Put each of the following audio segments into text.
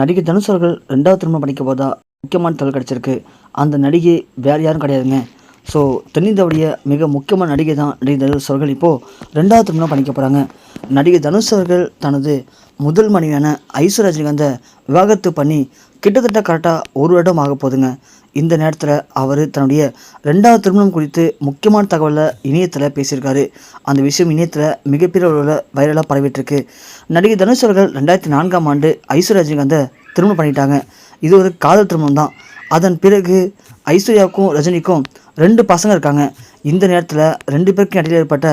நடிகை தனுஷ் அவர்கள் ரெண்டாவது திருமணம் பண்ணிக்க போதா முக்கியமான தகவல் கிடச்சிருக்கு. அந்த நடிகை வேறு யாரும் கிடையாதுங்க. ஸோ தென்னிந்தியாவுடைய மிக முக்கியமான நடிகை தான் நடிகை தனுஷ் அவர்கள் இப்போது ரெண்டாவது திருமணம் பண்ணிக்க போகிறாங்க நடிகை தனுஷ் அவர்கள் தனது முதல் மனைவியான ஐஸ்வர்யா ரஜினிகாந்தை விவாகரத்து பண்ணி கிட்டத்தட்ட கரெக்டாக ஒரு வருடம் ஆக போகுதுங்க. இந்த நேரத்தில் அவர் தன்னுடைய ரெண்டாவது திருமணம் குறித்து முக்கியமான தகவலை இணையத்தில் பேசியிருக்காரு. அந்த விஷயம் இணையத்தில் மிகப்பெரிய அளவில் வைரலாக பரவிட்டுருக்கு. நடிகை தனுஷ் அவர்கள் ரெண்டாயிரத்தி நான்காம் ஆண்டு ஐஸ்வர்யா ரஜினிகாந்தை திருமணம் பண்ணிட்டாங்க. இது ஒரு காதல் திருமணம் தான் அதன் பிறகு ஐஸ்வர்யாவுக்கும் ரஜினிக்கும் ரெண்டு பசங்க இருக்காங்க. இந்த நேரத்தில் ரெண்டு பேருக்கும் இடையில் ஏற்பட்ட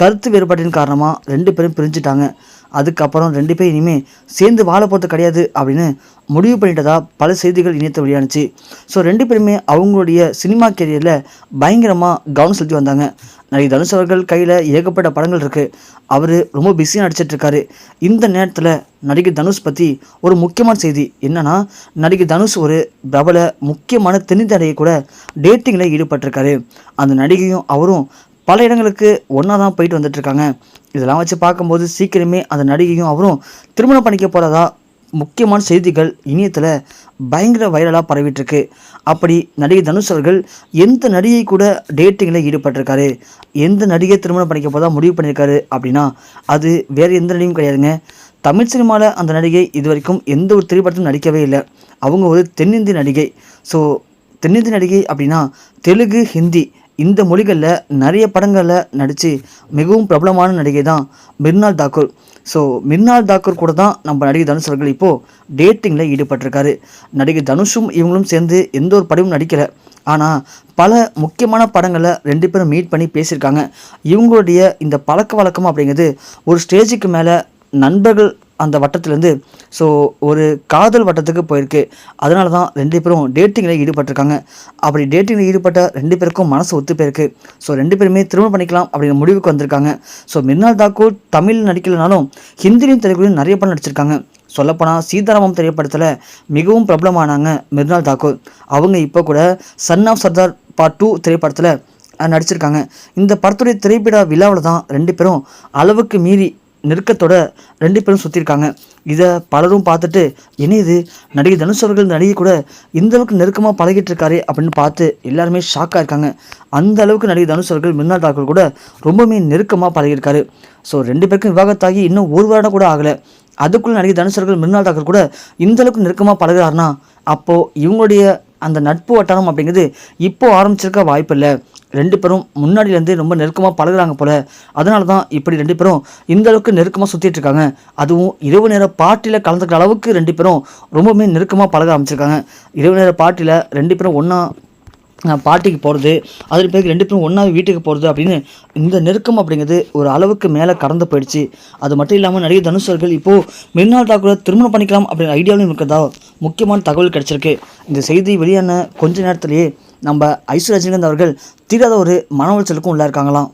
கருத்து வேறுபாட்டின் காரணமாக ரெண்டு பேரும் பிரிஞ்சுட்டாங்க. அதுக்கப்புறம் ரெண்டு பேரும் இனிமேல் சேர்ந்து வாழ போகிறது கிடையாது அப்படின்னு முடிவு பண்ணிட்டதா பல செய்திகள் இணையத்தை வெளியானுச்சு. ஸோ ரெண்டு பேருமே அவங்களுடைய சினிமா கேரியரில் பயங்கரமாக கவனம் செலுத்தி வந்தாங்க. நடிகை தனுஷ் அவர்கள் கையில் ஏகப்பட்ட படங்கள் இருக்குது அவர் ரொம்ப பிஸியாக நடிச்சிட்ருக்காரு இந்த நேரத்தில் நடிகை தனுஷ் பற்றி ஒரு முக்கியமான செய்தி என்னென்னா நடிகை தனுஷ் ஒரு பிரபல முக்கியமான தென்னிந்திய கூட டேட்டிங்கில் ஈடுபட்டிருக்காரு அந்த நடிகையும் அவரும் பல இடங்களுக்கு ஒன்றா தான் போயிட்டு வந்துட்டுருக்காங்க. இதெல்லாம் வச்சு பார்க்கும்போது சீக்கிரமே அந்த நடிகையும் அவரும் திருமணம் பண்ணிக்க போகிறதா முக்கியமான செய்திகள் இணையத்தில் பயங்கர வைரலாக பரவிட்டுருக்கு. அப்படி நடிகை தனுஷ் அவர்கள் எந்த நடிகை கூட டேட்டிங்கில் ஈடுபட்டிருக்காரு? எந்த நடிகை திருமணம் பண்ணிக்க போதா முடிவு பண்ணியிருக்காரு அப்படின்னா அது வேறு எந்த நடிகையும் கிடையாதுங்க. தமிழ் சினிமாவில் அந்த நடிகை இது வரைக்கும் எந்த ஒரு திரைப்படத்திலும் நடிக்கவே இல்லை. அவங்க ஒரு தென்னிந்திய நடிகை. ஸோ தென்னிந்திய நடிகை அப்படின்னா தெலுங்கு ஹிந்தி இந்த மொழிகளில் நிறைய படங்களில் நடித்து மிகவும் பிரபலமான நடிகை தான் மிர்னால் தாக்கூர். ஸோ மிர்னால் தாக்கூர் கூட தான் நம்ம நடிகை தனுஷ் அவர்கள் இப்போது டேட்டிங்கில் ஈடுபட்டிருக்காரு. நடிகை தனுஷும் இவங்களும் சேர்ந்து எந்த ஒரு படமும் நடிக்கலை. ஆனால் பல முக்கியமான படங்களை ரெண்டு பேரும் மீட் பண்ணி பேசியிருக்காங்க. இவங்களுடைய இந்த பழக்க வழக்கம் அப்படிங்கிறது ஒரு ஸ்டேஜுக்கு மேலே நண்பர்கள் அந்த வட்டத்துலேருந்து ஸோ ஒரு காதல் வட்டத்துக்கு போயிருக்கு. அதனால தான் ரெண்டு பேரும் டேட்டிங்கில் ஈடுபட்டிருக்காங்க. அப்படி டேட்டிங்கில் ஈடுபட்ட ரெண்டு பேருக்கும் மனசு ஒத்து போயிருக்கு. ஸோ ரெண்டு பேருமே திருமணம் பண்ணிக்கலாம் அப்படிங்கிற முடிவுக்கு வந்திருக்காங்க. ஸோ மிர்னால் தாக்கூர் தமிழ் நடிக்கலைனாலும் ஹிந்திலையும் தெலுங்குலையும் நிறைய படம் நடிச்சிருக்காங்க. சொல்லப்போனால் சீதாராமம் திரைப்படத்தில் மிகவும் பிரபலமானாங்க மிர்னால் தாக்கூர் அவங்க இப்போ கூட son of Sardaar part two திரைப்படத்தில் நடிச்சிருக்காங்க. இந்த படத்துடைய திரைப்பட விழாவில் தான் ரெண்டு பேரும் அளவுக்கு மீறி நெருக்கத்தோட ரெண்டு பேரும் சுற்றிருக்காங்க இதை பலரும் பார்த்துட்டு என்ன இது? நடிகை தனுஷ் அவர்கள் நடிகை கூட இந்த அளவுக்கு நெருக்கமாக பழகிட்டு இருக்காரு அப்படின்னு பார்த்து எல்லாருமே ஷாக்காக இருக்காங்க. அந்த அளவுக்கு நடிகை தனுஷ் அவர்கள் மிர்னால் தாக்கூர் கூட ரொம்பவுமே நெருக்கமாக பழகியிருக்காரு. ஸோ ரெண்டு பேருக்கும் விவாகத்தாகி இன்னும் ஒரு வருடம் கூட ஆகலை. அதுக்குள்ளே நடிகை தனுஷ் அவர்கள் மிர்னால் தாக்கர் கூட இந்த அளவுக்கு நெருக்கமாக பழகிறாருனா அப்போது இவங்களுடைய அந்த நட்பு வட்டாரம் அப்படிங்கிறது இப்போ ஆரம்பிச்சிருக்க வாய்ப்பு இல்லை. ரெண்டு பேரும் முன்னாடியிலேருந்து ரொம்ப நெருக்கமாக பழகுறாங்க போல். அதனால தான் இப்படி ரெண்டு பேரும் இந்த அளவுக்கு நெருக்கமாக சுற்றிட்டு இருக்காங்க. அதுவும் இரவு நேர பாட்டியில் கலந்துக்கிற அளவுக்கு ரெண்டு பேரும் ரொம்பவுமே நெருக்கமாக பழக ஆரம்பிச்சிருக்காங்க. இரவு நேர பாட்டியில் ரெண்டு பேரும் ஒன்றா பாட்டிக்கு போகிறது அதில் பிறகு ரெண்டு பேரும் ஒன்றா வீட்டுக்கு போகிறது அப்படின்னு இந்த நெருக்கம் அப்படிங்கிறது ஒரு அளவுக்கு மேலே கடந்து போயிடுச்சு. அது மட்டும் இல்லாமல் நடிகை தனுஷ் அவர்கள் இப்போது மிர்னால் தாக்கூரை திருமணம் பண்ணிக்கலாம் அப்படிங்கிற ஐடியாவிலும் இருக்கிறதா முக்கியமான தகவல் கிடச்சிருக்கு. இந்த செய்தி வெளியான கொஞ்ச நேரத்திலேயே நம்ம ஐஸ்வர் ரஜினிகாந்த் அவர்கள் தீராத ஒரு மன உளைச்சலுக்கும் உள்ளாயிருக்காங்களாம்.